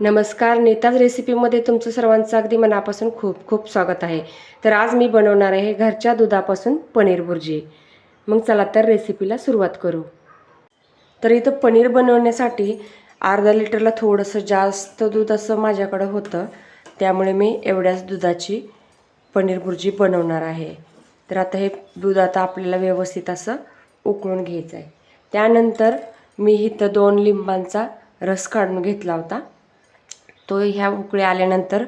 नमस्कार नेताज रेसिपीमध्ये तुमचं सर्वांचं अगदी मनापासून खूप खूप स्वागत आहे. तर आज मी बनवणार आहे घरच्या दुधापासून पनीर भुर्जी मग चला तर रेसिपीला सुरुवात करू. तर इथं पनीर बनवण्यासाठी अर्धा लिटरला थोडंसं जास्त दूध असं माझ्याकडं होतं. त्यामुळे मी एवढ्याच दुधाची पनीर भुर्जी बनवणार आहे. तर आता हे दूध आता आपल्याला व्यवस्थित असं उकळून घ्यायचं आहे त्यानंतर मी इथं दोन लिंबांचा रस काढून घेतला होता. तो ह्या उकळी आल्यानंतर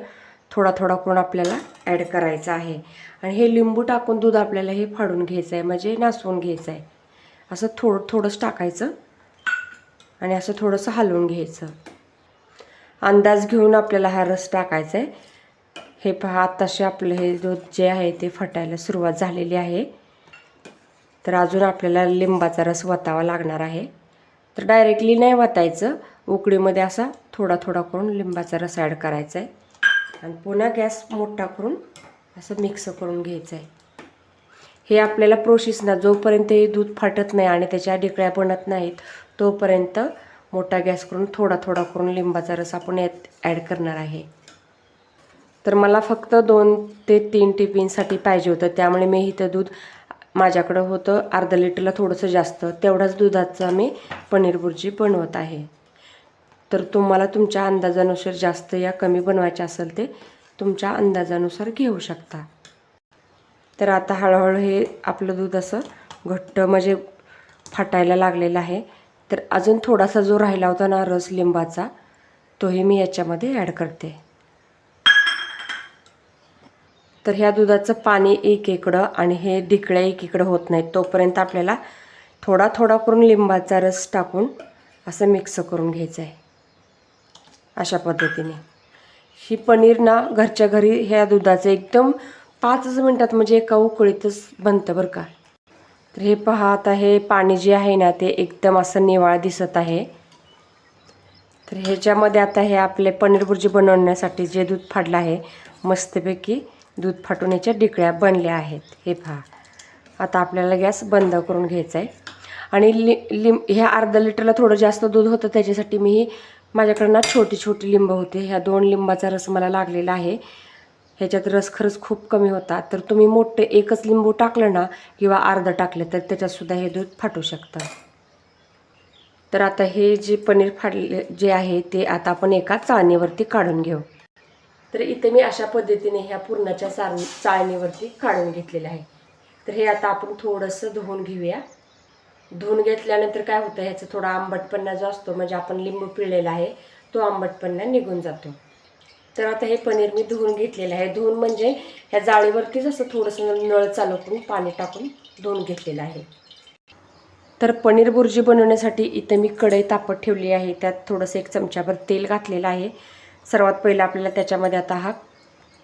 थोडा थोडा करून आपल्याला ॲड करायचा आहे. आणि हे लिंबू टाकून दूध आपल्याला हे फाडून घ्यायचं आहे म्हणजे नासवून घ्यायचं आहे असं थोडं थोडंच टाकायचं आणि असं थोडंसं हलवून घ्यायचं. अंदाज घेऊन आपल्याला हा रस टाकायचा आहे हे पहा आत्ताशी आपलं हे दूध जे आहे ते फटायला सुरुवात झालेली आहे. तर अजून आपल्याला लिंबाचा रस वतावा लागणार आहे. तर डायरेक्टली नाही वतायचं. उकळीमध्ये असा थोडा थोडा करून लिंबाचा रस ॲड करायचा आहे आणि पुन्हा गॅस मोठा करून असं मिक्स करून घ्यायचं आहे हे आपल्याला प्रोसेस ना जोपर्यंत हे दूध फाटत नाही आणि त्याच्या डिकळ्या बनत नाहीत तोपर्यंत मोठा गॅस करून थोडा थोडा करून लिंबाचा रस आपण यात ॲड करणार आहे. तर मला फक्त दोन ते तीन टिफिनसाठी पाहिजे होतं. त्यामुळे मी इथं दूध माझ्याकडं होतं. अर्धा लिटरला थोडंसं जास्त. तेवढ्याच दुधाचं मी पनीर भुर्जी बनवत आहे. तर तुम्हाला तुमच्या अंदाजानुसार जास्त या कमी बनवायचे असेल ते तुमच्या अंदाजानुसार घेऊ शकता. तर आता हळूहळू हे आपलं दूध असं घट्ट म्हणजे फाटायला लागलेलं आहे. तर अजून थोडासा जो राहिला होता ना रस लिंबाचा तोही मी याच्यामध्ये ॲड करते. तर ह्या दुधाचं पाणी एकीकडं आणि हे ढिकळ्या एकीकडं होत नाहीत. तोपर्यंत आपल्याला थोडा थोडा करून लिंबाचा रस टाकून असं मिक्स करून घ्यायचं आहे अशा पद्धतीने. ही पनीर ना घरच्या घरी ह्या दुधाचं एकदम पाचच मिनटात म्हणजे एका उकळीतच बनतं बरं का. तर हे पहा आता हे पाणी जे आहे ना ते एकदम असं निवाळ दिसत आहे. तर ह्याच्यामध्ये आता हे आपले पनीर भुर्जी बनवण्यासाठी जे दूध फाडलं आहे मस्तपैकी दूध फाटून याच्या डिकळ्या बनल्या आहेत. हे पहा. आता आपल्याला गॅस बंद करून घ्यायचा आहे आणि लि लिंब ह्या अर्धा लिटरला थोडं जास्त दूध होतं त्याच्यासाठी मी ही माझ्याकडे ना छोटी छोटी लिंब होते. ह्या दोन लिंबाचा रस मला लागलेला आहे. ह्याच्यात रस खरंच खूप कमी होता. तर तुम्ही मोठे एकच लिंबू टाकलं ना किंवा अर्धं टाकलं तर त्याच्यातसुद्धा हे दूध फाटू शकतं. तर आता हे जे पनीर फाडले जे आहे ते आता आपण एका चाळणीवरती काढून घेऊ. तर इथे मी अशा पद्धतीने ह्या पूर्णाच्या चाळ चाळणीवरती काढून घेतलेलं आहे तर हे आता आपण थोडंसं धुवून घेऊया. धुवून घेतल्यानंतर काय होतं ह्याचा थोडा आंबटपणा जो असतो म्हणजे आपण लिंबू पिळलेला आहे तो आंबटपणा निघून जातो. तर आता हे पनीर मी धुवून घेतलेलं आहे. धुवून म्हणजे ह्या जाळीवरतीच असं थोडंसं नळ चालू करून पाणी टाकून धुवून घेतलेलं आहे. तर पनीर बुर्जी बनवण्यासाठी इथं मी कढई तापत ठेवली आहे. त्यात थोडंसं एक चमच्याभर तेल घातलेलं आहे. सर्वात पहिलं आपल्याला त्याच्यामध्ये आता हा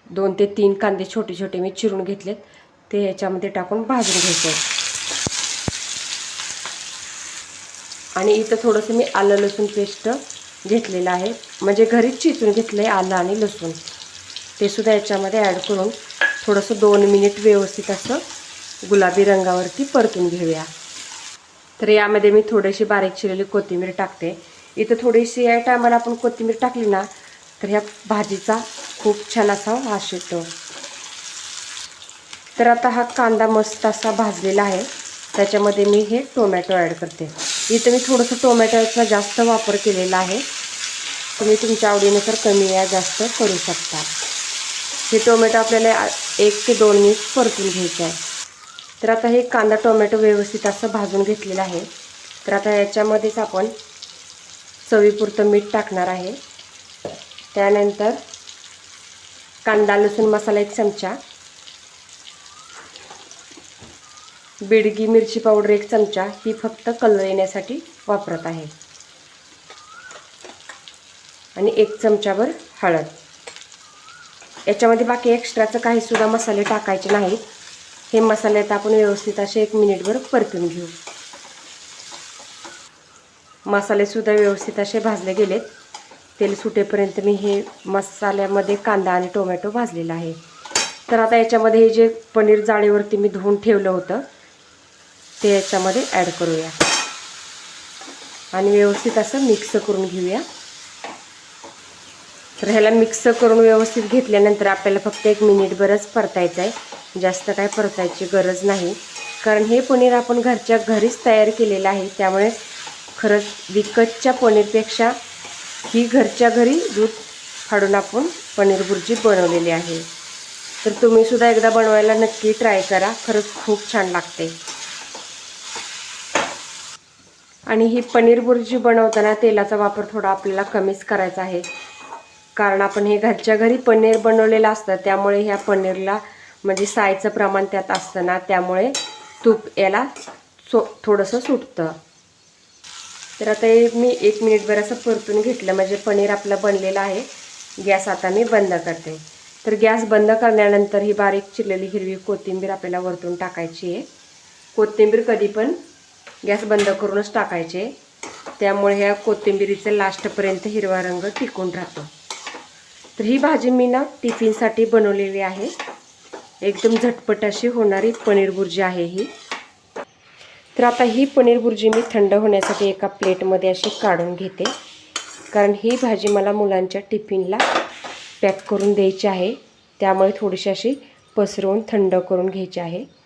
दोन ते तीन कांदे छोटे छोटे मी चिरून घेतलेत. ते ह्याच्यामध्ये टाकून भाजून घ्यायचे. आणि इथं थोडंसं मी आलं लसूण पेस्ट घेतलेलं आहे. म्हणजे घरीच चिचून घेतलं आहे आलं आणि लसूण. ते सुद्धा याच्यामध्ये ॲड करून थोडंसं दोन मिनिट व्यवस्थित असं गुलाबी रंगावरती परतून घेऊया. तर यामध्ये मी थोडीशी बारीक चिरलेली कोथिंबीर टाकते. इथं थोडीशी या टायमाला आपण कोथिंबीर टाकली ना तर ह्या भाजीचा खूप छान असा वास येतो. तर आता हा कांदा मस्त असा भाजलेला आहे. त्याच्यामध्ये मी हे टोमॅटो ॲड करते. इथं मी थोडंसं टोमॅटोचा जास्त वापर केलेला आहे. तुम्ही तुमच्या आवडीनुसार कमी या जास्त करू शकता. हे टोमॅटो आपल्याला एक ते दोन मिनिट परतून घ्यायचं आहे. तर आता हे कांदा टोमॅटो व्यवस्थित असं भाजून घेतलेलं आहे. तर आता याच्यामध्येच आपण चवीपुरतं मीठ टाकणार आहे. त्यानंतर कांदा लसूण मसाला एक चमचा बिडगी मिरची पावडर एक चमचा ही फक्त कलर येण्यासाठी वापरत आहे. आणि एक चमचाभर हळद. याच्यामध्ये बाकी एक्स्ट्राचं काहीसुद्धा मसाले टाकायचे नाहीत. हे मसाले आता आपण व्यवस्थित असे एक मिनिटभर परतून घेऊ. मसालेसुद्धा व्यवस्थित असे भाजले गेलेत. तेल सुटेपर्यंत मी हे मसाल्यामध्ये कांदा आणि टोमॅटो भाजलेला आहे. तर आता याच्यामध्ये हे जे पनीर जाळीवरती मी धुवून ठेवलं होतं ते याच्यामध्ये ॲड करूया. आणि व्यवस्थित असं मिक्स करून घेऊया. तर ह्याला मिक्स करून व्यवस्थित घेतल्यानंतर आपल्याला फक्त एक मिनिटभरच परतायचं आहे. जास्त काय परतायची गरज नाही. कारण हे पनीर आपण घरच्या घरीच तयार केलेलं आहे. त्यामुळे खरंच विकतच्या पनीरपेक्षा ही घरच्या घरी दूध फाडून आपण पनीर भुर्जी बनवलेली आहे. तर तुम्ही सुद्धा एकदा बनवायला नक्की ट्राय करा. खरंच खूप छान लागते. आणि ही पनीर बुर्जी बनवताना तेलाचा वापर थोडा आपल्याला कमीच करायचा आहे. कारण आपण हे घरच्या घरी पनीर बनवलेलं असतं त्यामुळे ह्या पनीरला म्हणजे सायचं प्रमाण त्यात असतं ना त्यामुळे तूप याला सो थोडंसं सुटतं. तर आता हे मी एक मिनिटभर असं परतून घेतलं म्हणजे पनीर आपलं बनलेलं आहे. गॅस आता मी बंद करते. तर गॅस बंद करण्यानंतर ही बारीक चिरलेली हिरवी कोथिंबीर आपल्याला वरतून टाकायची आहे. कोथिंबीर कधी पण गॅस बंद करूनच टाकायचे. त्यामुळे ह्या कोथिंबिरीचं लास्टपर्यंत हिरवा रंग टिकून राहतो. तर ही भाजी मी ना टिफिनसाठी बनवलेली आहे. एकदम झटपट अशी होणारी पनीर बुर्जी आहे ही. तर आता ही पनीर बुर्जी मी थंड होण्यासाठी एका प्लेटमध्ये अशी काढून घेते. कारण ही भाजी मला मुलांच्या टिफिनला पॅक करून द्यायची आहे. त्यामुळे थोडीशी अशी पसरवून थंड करून घ्यायची आहे.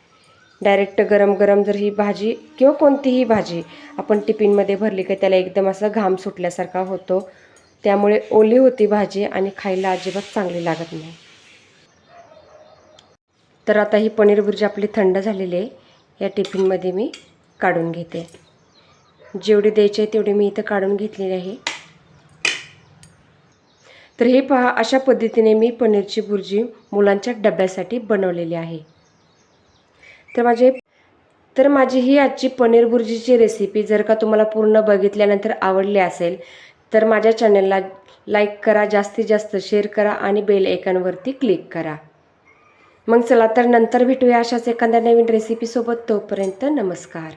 डायरेक्ट गरम गरम जर ही भाजी किंवा कोणतीही भाजी आपण टिफिनमध्ये भरली की त्याला एकदम असा घाम सुटल्यासारखा होतो. त्यामुळे ओली होती भाजी आणि खायला अजिबात चांगली लागत नाही. तर आता ही पनीर भुर्जी आपली थंड झालेली आहे. या टिफिनमध्ये मी काढून घेते. जेवढी द्यायची आहे तेवढी मी इथं काढून घेतलेली आहे. तर हे पहा अशा पद्धतीने मी पनीरची भुर्जी मुलांच्या डब्यासाठी बनवलेली आहे. तर माझे तर माझी ही आजची पनीर बुर्जीची रेसिपी जर का तुम्हाला पूर्ण बघितल्यानंतर आवडली असेल तर माझ्या चॅनलला लाईक करा जास्तीत जास्त शेअर करा आणि बेल ऐकनवरती क्लिक करा. मग चला तर नंतर भेटूया अशाच एखाद्या नवीन रेसिपीसोबत तोपर्यंत नमस्कार.